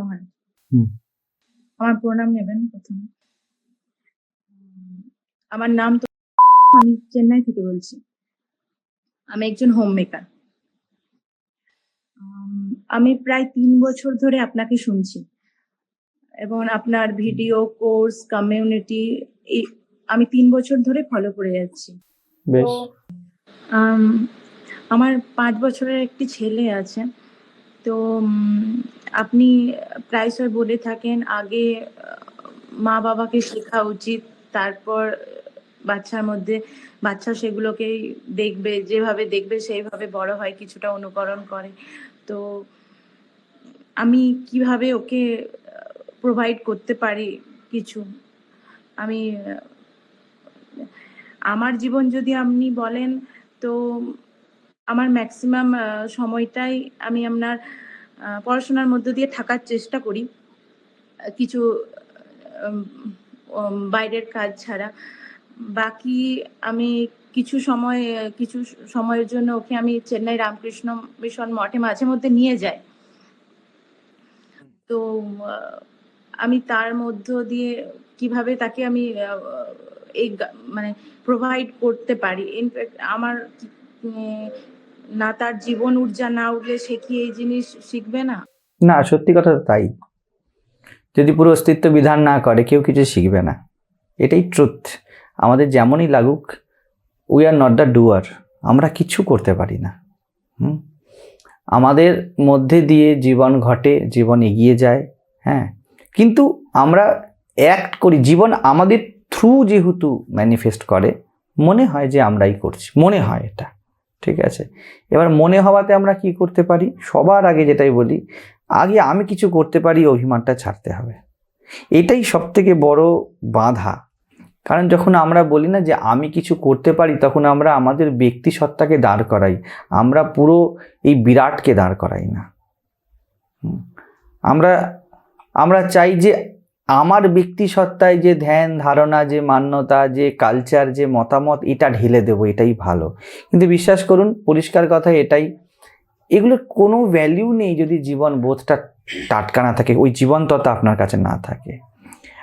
মহান হুম। আমার প্রণাম নেবেন প্রথমে। আমার নাম তো আমি চেন্নাই থেকে বলছি। আমি একজন হোম মেকার আমি প্রায় তিন বছর ধরে আপনাকে শুনছি। এবং আপনার ভিডিও কোর্স কমিউনিটি আমি তিন বছর ধরে ফলো করে যাচ্ছি। আমার পাঁচ বছরের একটি ছেলে আছে। তো আপনি প্রায়শই বলে থাকেন, আগে মা বাবাকে শেখা উচিত, তারপর বাচ্চার মধ্যে, বাচ্চা সেগুলোকেই দেখবে, যেভাবে দেখবে সেইভাবে বড় হয়, কিছুটা অনুকরণ করে। তো, আমি কীভাবে ওকে প্রোভাইড করতে পারি কিছু? আমি আমার জীবন যদি আপনি বলেন, তো আমার ম্যাক্সিমাম সময়টাই আমি আপনার পড়াশোনার মধ্য দিয়ে থাকার চেষ্টা করি। কিছু বাইরের কাজ ছাড়া। বাকি আমি কিছু সময়, কিছু সময়ের জন্য ওকে আমি চেন্নাই রামকৃষ্ণ মিশন মঠে মাঝে মধ্যে নিয়ে যাই। তো আমি তার মধ্য দিয়ে কীভাবে তাকে আমি এই মানে প্রোভাইড করতে পারি। ইনফ্যাক্ট আমার না তার জীবন উর্জা না উঠলে সে কি এই জিনিস শিখবে না? না, সত্যি কথা তাই। যদি পুরো অস্তিত্ব বিধান না করে, কেউ কিছু শিখবে না। এটাই ট্রুথ আমাদের যেমনই লাগুক we are not the doer আমরা কিছু করতে পারি না। হুম? আমাদের মধ্যে দিয়ে জীবন ঘটে, জীবন এগিয়ে যায় হ্যাঁ? কিন্তু আমরা অ্যাক্ট করি, জীবন আমাদের থ্রু যেহেতু ম্যানিফেস্ট করে, মনে হয় যে আমরাই করছি, মনে হয় এটা। ঠিক আছে? এবার মনে হওয়াতে আমরা কি করতে পারি? সবার আগে যেটাই বলি, আগে আমি কিছু করতে পারি অভিমানটা ছাড়তে হবে। এটাই সব থেকে বড় বাধা। কারণ যখন আমরা বলি না যে আমি কিছু করতে পারি, তখন আমরা আমাদের ব্যক্তি সত্তাকে দাঁড় করাই। আমরা পুরো এই বিরাটকে দাঁড় করাই না। আমরা আমরা চাই যে আমার ব্যক্তি সত্তায় যে ধ্যান, ধারণা, যে মান্যতা, যে কালচার যে মতামত, এটা ঢেলে দেবো, এটাই ভালো। কিন্তু বিশ্বাস করুন, পরিষ্কার কথা এটাই, এগুলোর কোনো ভ্যালিউ নেই যদি জীবন বোধটা টাটকা না থাকে, ওই জীবন্ততা আপনার কাছে না থাকে।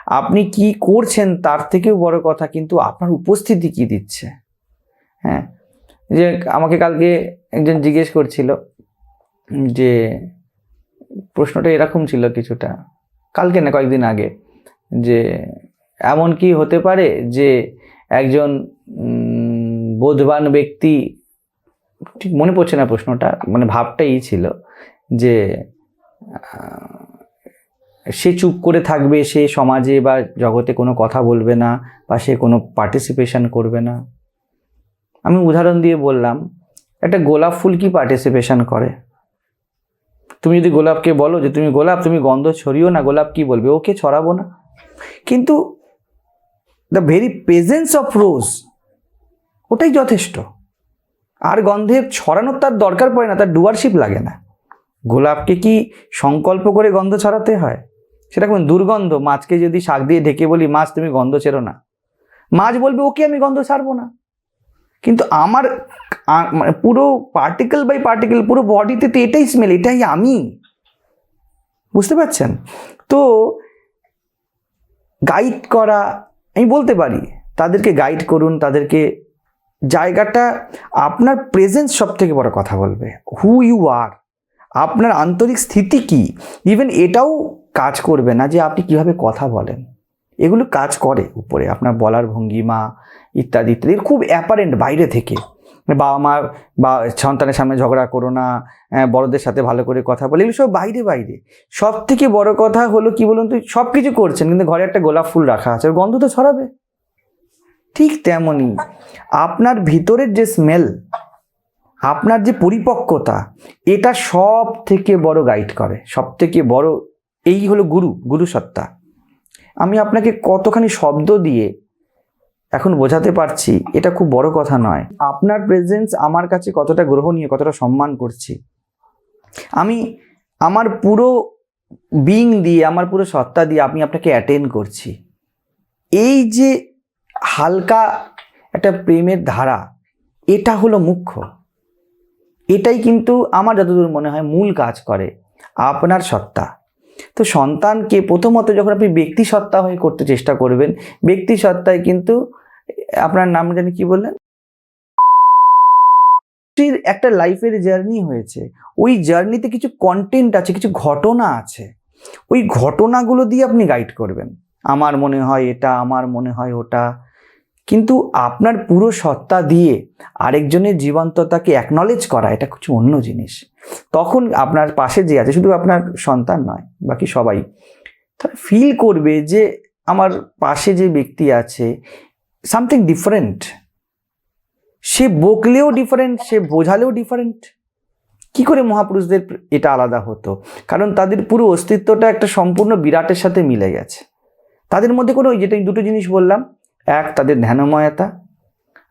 আপনি কি করছেন তার থেকেও বড় কথা, কিন্তু আপনার উপস্থিতি কি দিচ্ছে? হ্যাঁ? যে আমাকে কালকে একজন জিজ্ঞেস করছিল যে, প্রশ্নটা এরকম ছিল কিছুটা। কালকে না কয়েকদিন আগে, যে এমন কি হতে পারে যে একজন বোধবান ব্যক্তি, ঠিক মনে পড়ছে না প্রশ্নটা মানে ভাবটাই ছিল যে সে চুপ করে থাকবে, সে সমাজে বা জগতে কোনো কথা বলবে না বা সে কোনো পার্টিসিপেশন করবে না। আমি উদাহরণ দিয়ে বললাম, একটা গোলাপ ফুল কি পার্টিসিপেশন করে? তুমি যদি গোলাপকে বলো যে তুমি গোলাপ, তুমি গন্ধ ছড়িও না, গোলাপ কি বলবে? ওকে ছড়াবো না। কিন্তু the very presence of rose ওটাই যথেষ্ট। আর গন্ধে ছড়ানোর তার দরকার পড়ে না, তার ডুয়ারশিপ লাগে না। গোলাপকে কি সংকল্প করে গন্ধ ছড়াতে হয়? সেটা কোন দুর্গন্ধ। মাছকে যদি শাক দিয়ে ঢেকে বলি, মাছ, তুমি গন্ধ ছেড়ো না। মাছ বলবে, ওকে আমি গন্ধ ছাড়বো না। কিন্তু আমার মানে পুরো পার্টিকেল বাই পার্টিকেল পুরো বডিতে তো এটাই স্মেল এটাই আমি। বুঝতে পারছেন? তো গাইড করা, আমি বলতে পারি, তাদেরকে গাইড করুন, তাদেরকে জায়গাটা, আপনার প্রেজেন্স সব থেকে বড় কথা বলবে হু ইউ আর আপনার আন্তরিক স্থিতি কি? ইভেন এটাও কাজ করবে না যে আপনি কীভাবে কথা বলেন। এগুলো কাজ করে উপরে, আপনার বলার ভঙ্গিমা, ইত্যাদি ইত্যাদি খুব অ্যাপারেন্ট বাইরে থেকে। বাবা মা বা সন্তানের সামনে ঝগড়া করো না বড়দের সাথে ভালো করে কথা বলে, এগুলো সব বাইরে বাইরে। সব থেকে বড় কথা হলো কি বলুন তো সব কিছু করছেন, কিন্তু ঘরে একটা গোলাপ ফুল রাখা আছে গন্ধ তো ছড়াবে। ঠিক তেমনই আপনার ভিতরের যে স্মেল আপনার যে পরিপক্কতা, এটা সব থেকে বড় গাইড করে সব থেকে বড়, এই হলো গুরু গুরু সত্তা। আমি আপনাকে কতখানি শব্দ দিয়ে এখন বোঝাতে পারছি, এটা খুব বড় কথা নয়। আপনার প্রেজেন্স আমার কাছে কতটা গ্রহণীয়, কতটা সম্মান করছি। আমি আমার পুরো বিং দিয়ে, আমার পুরো সত্তা দিয়ে আমি আপনাকে অ্যাটেন্ড করছি। এই যে হালকা একটা প্রেমের ধারা, এটা হলো মুখ্য। এটাই কিন্তু আমার যতদূর মনে হয় মূল কাজ করে, আপনার সত্তা। তো সন্তানকে প্রথমত যখন আপনি ব্যক্তি সত্তা হয়ে করতে চেষ্টা করবেন, ব্যক্তি সত্তায় কিন্তু আপনার নাম জানি কি বললেন? একটা লাইফের জার্নি হয়েছে। ওই জার্নিতে কিছু কন্টেন্ট আছে, কিছু ঘটনা আছে। ওই ঘটনাগুলো দিয়ে আপনি গাইড করবেন। আমার মনে হয় এটা, আমার মনে হয় ওটা। কিন্তু আপনার পুরো সত্তা দিয়ে আরেকজনের জীবন্ততাকে অ্যাকনলেজ করা, এটা কিছু অন্য জিনিস। তখন আপনার পাশে যে আছে, শুধু আপনার সন্তান নয়, বাকি সবাই। তারা ফিল করবে যে আমার পাশে যে ব্যক্তি আছে সামথিং ডিফারেন্ট সে বকলেও ডিফারেন্ট সে বোঝালেও ডিফারেন্ট কি করে মহাপুরুষদের এটা আলাদা হতো? কারণ তাদের পুরো অস্তিত্বটা একটা সম্পূর্ণ বিরাটের সাথে মিলে গেছে। তাদের মধ্যে কোনো যেটা দুটো জিনিস বললাম, এক তাদের ধ্যানময়তা,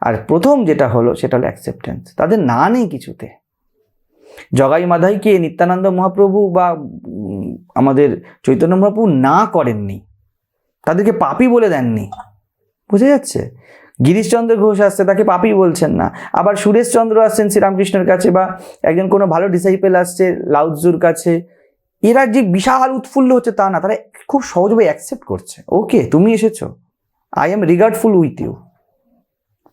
আর প্রথম যেটা হলো সেটা হলো অ্যাকসেপ্টেন্স তাদের না নেই কিছুতে। জগাই মাধাইকে নিত্যানন্দ মহাপ্রভু বা আমাদের চৈতন্য মহাপ্রভু না করেননি? তাদেরকে পাপি বলে দেননি? বুঝে যাচ্ছে? গিরিশচন্দ্র ঘোষ আসছে, তাকে পাপি বলছেন না। আবার সুরেশচন্দ্র আসছেন শ্রীরামকৃষ্ণের কাছে বা একজন কোনো ভালো ডিসাইপেল আসছে লাউজুর কাছে। এরা যে বিশাল উৎফুল্ল হচ্ছে তা না, তারা খুব সহজভাবে অ্যাকসেপ্ট করছে। ওকে, তুমি এসেছ। I am regardful with you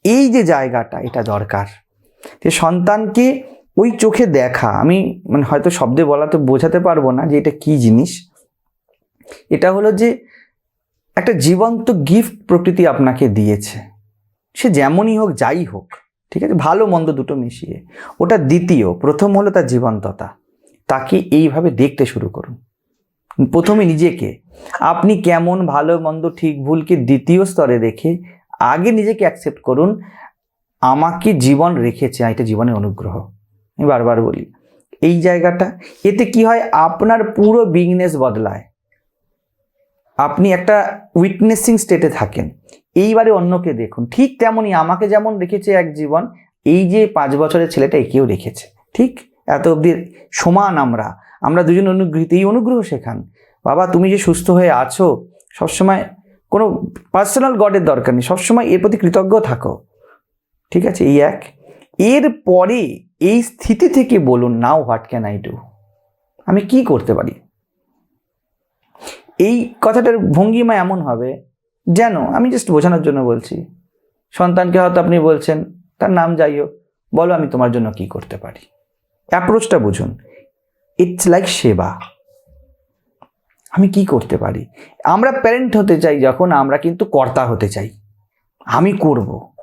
এই যে জায়গাটা, এটা দরকার। যে সন্তানকে ওই চোখে দেখা, আমি মানে হয়তো শব্দে বলা তো বোঝাতে পারব না যে এটা কি জিনিস। এটা হলো যে একটা জীবন্ত গিফট প্রকৃতি আপনাকে দিয়েছে। সে যেমনই হোক, যাই হোক, ঠিক আছে? ভালো, মন্দ দুটো মিশিয়ে। ওটা দ্বিতীয়, প্রথম হলো তার জীবন্ততা। তাকে এইভাবে দেখতে শুরু করুন। প্রথমে নিজেকে। আপনি কেমন, ভালো, মন্দ, ঠিক, ভুলকে দ্বিতীয় স্তরে রেখে আগে নিজেকে অ্যাকসেপ্ট করুন। আমাকে জীবন রেখেছে, এটা জীবনের অনুগ্রহ। আমি বারবার বলি, এই জায়গাটা, এতে কি হয়? আপনার পুরো বিগনেস বদলায়। আপনি একটা উইটনেসিং স্টেটে থাকেন। এইবারে অন্যকে দেখুন। ঠিক তেমনই আমাকে যেমন রেখেছে এক জীবন, এই যে পাঁচ বছরের ছেলেটা একেও রেখেছে। ঠিক? এত অবধি সমান আমরা। আমরা দুজন অনুগৃহীত। এই অনুগ্রহ শেখান। বাবা, তুমি যে সুস্থ হয়ে আছো, সবসময় কোনো পার্সোনাল গডের দরকার নেই। সবসময় এর প্রতি কৃতজ্ঞ থাকো। ঠিক আছে? এই এক। এর পরে এই স্থিতি থেকে বলুন now what can I do আমি কি করতে পারি? এই কথাটার ভঙ্গিমা এমন হবে যেন আমি জাস্ট বোঝানোর জন্য বলছি। সন্তানকে হয়তো আপনি বলছেন, তার নাম যাই হোক বলো আমি তোমার জন্য কি করতে পারি? অ্যাপ্রোচটা বুঝুন। ইটস লাইক সেবা। আমি কি করতে পারি? আমরা প্যারেন্ট হতে চাই যখন আমরা কিন্তু কর্তা হতে চাই। আমি করব।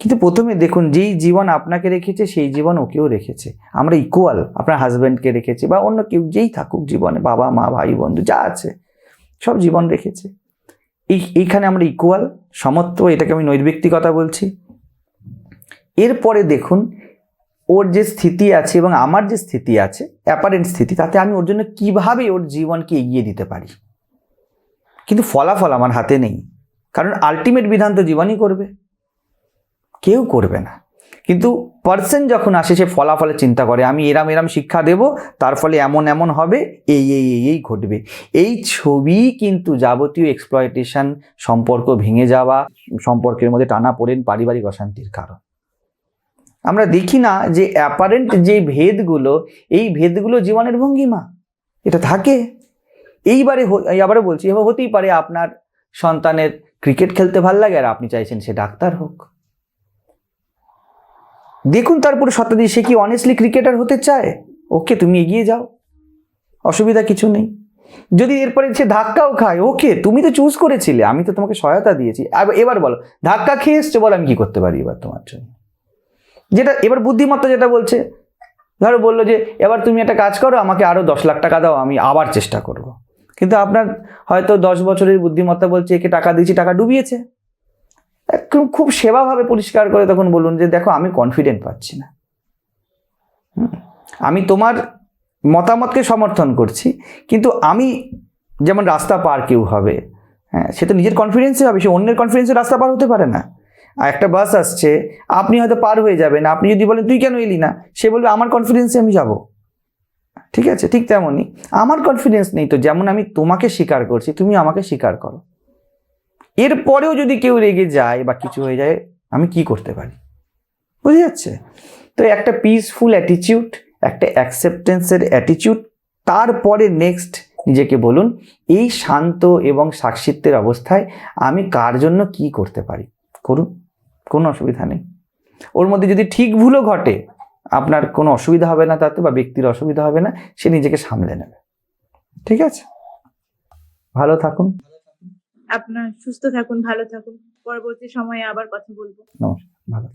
কিন্তু প্রথমে দেখুন, যেই জীবন আপনাকে রেখেছে, সেই জীবন ওকেও রেখেছে। আমরা ইকুয়াল আপনার হাজব্যান্ডকে রেখেছে বা অন্য কেউ যেই থাকুক জীবনে, বাবা, মা, ভাই, বন্ধু, যা আছে, সব জীবন রেখেছে। এই, এইখানে আমরা ইকুয়াল সমত্ব, এটাকে আমি নৈর্ব্যক্তিকতা বলছি। এরপরে দেখুন, ওর যে স্থিতি আছে এবং আমার যে স্থিতি আছে অ্যাপারেন্ট স্থিতি, তাতে আমি ওর জন্য কীভাবে ওর জীবনকে এগিয়ে দিতে পারি? কিন্তু ফলাফল আমার হাতে নেই। কারণ আলটিমেট বিধান তো জীবনই করবে। কেউ করবে না। কিন্তু পার্সন যখন আসে, সে ফলাফলে চিন্তা করে, আমি এরাম এরাম শিক্ষা দেব, তার ফলে এমন এমন হবে, এই এই এই এই ঘটবে। এই ছবি কিন্তু যাবতীয় এক্সপ্লয়টেশন সম্পর্ক ভেঙে যাওয়া, সম্পর্কের মধ্যে টানা পড়েন পারিবারিক অশান্তির কারণ। আমরা দেখি না যে অ্যাপারেন্ট যে ভেদগুলো, এই ভেদগুলো জীবনের ভঙ্গিমা। এটা থাকে। এইবারে আবারও বলছি, এবার হতেই পারে আপনার সন্তানের ক্রিকেট খেলতে ভালো লাগে, আর আপনি চাইছেন সে ডাক্তার হোক। দেখুন তারপরে শতাব্দী, সে কি অনেস্টলি ক্রিকেটার হতে চায়? ওকে তুমি এগিয়ে যাও। অসুবিধা কিছু নেই। যদি এরপরে সে ধাক্কাও খায়, ওকে, তুমি তো চুজ করেছিলে, আমি তো তোমাকে সহায়তা দিয়েছি। এবার বলো, ধাক্কা খেয়ে এসছে বলো, আমি কি করতে পারি এবার তোমার জন্য? যেটা, এবার বুদ্ধিমত্তা যেটা বলছে, ধরো বলল যে, এবার তুমি একটা কাজ করো, আমাকে আরও দশ লাখ টাকা দাও, আমি আবার চেষ্টা করব। কিন্তু আপনার হয়তো দশ বছরের বুদ্ধিমত্তা বলছে, একে টাকা দিয়েছি, টাকা ডুবিয়েছে। খুব সেবাভাবে পরিষ্কার করে তখন বলুন যে, দেখো, আমি কনফিডেন্ট পাচ্ছি না। আমি তোমার মতামতকে সমর্থন করছি, কিন্তু আমি যেমন রাস্তা পার কেউ হবে হ্যাঁ সে তো নিজের কনফিডেন্সে হবে, সে অন্যের কনফিডেন্সে রাস্তা পার হতে পারে না। আর একটা বাস আসছে, আপনি হয়তো পার হয়ে যাবেন, আপনি যদি বলেন, তুই কেন এলি না? সে বলবে, আমার কনফিডেন্সে আমি যাব। ঠিক আছে? ঠিক তেমনই। আমার কনফিডেন্স নেই তো, যেমন আমি তোমাকে স্বীকার করছি, তুমি আমাকে স্বীকার করো। এরপরেও যদি কেউ রেগে যায় বা কিছু হয়ে যায়, আমি কি করতে পারি? বুঝে যাচ্ছে? তো একটা পিসফুল অ্যাটিটিউড একটা অ্যাকসেপ্টেন্সের অ্যাটিটিউড তারপরে নেক্সট নিজেকে বলুন, এই শান্ত এবং সাক্ষিত্বের অবস্থায় আমি কার জন্য কি করতে পারি? করুন, কোনো অসুবিধা নেই। ওর মধ্যে যদি ঠিক ভুলও ঘটে, আপনার কোনো অসুবিধা হবে না তাতে বা ব্যক্তির অসুবিধা হবে না, সে নিজেকে সামলে নেবে। ঠিক আছে? ভালো থাকুন। আপনার সুস্থ থাকুন ভালো থাকুন। পরবর্তী সময়ে আবার কথা বলব। ভালো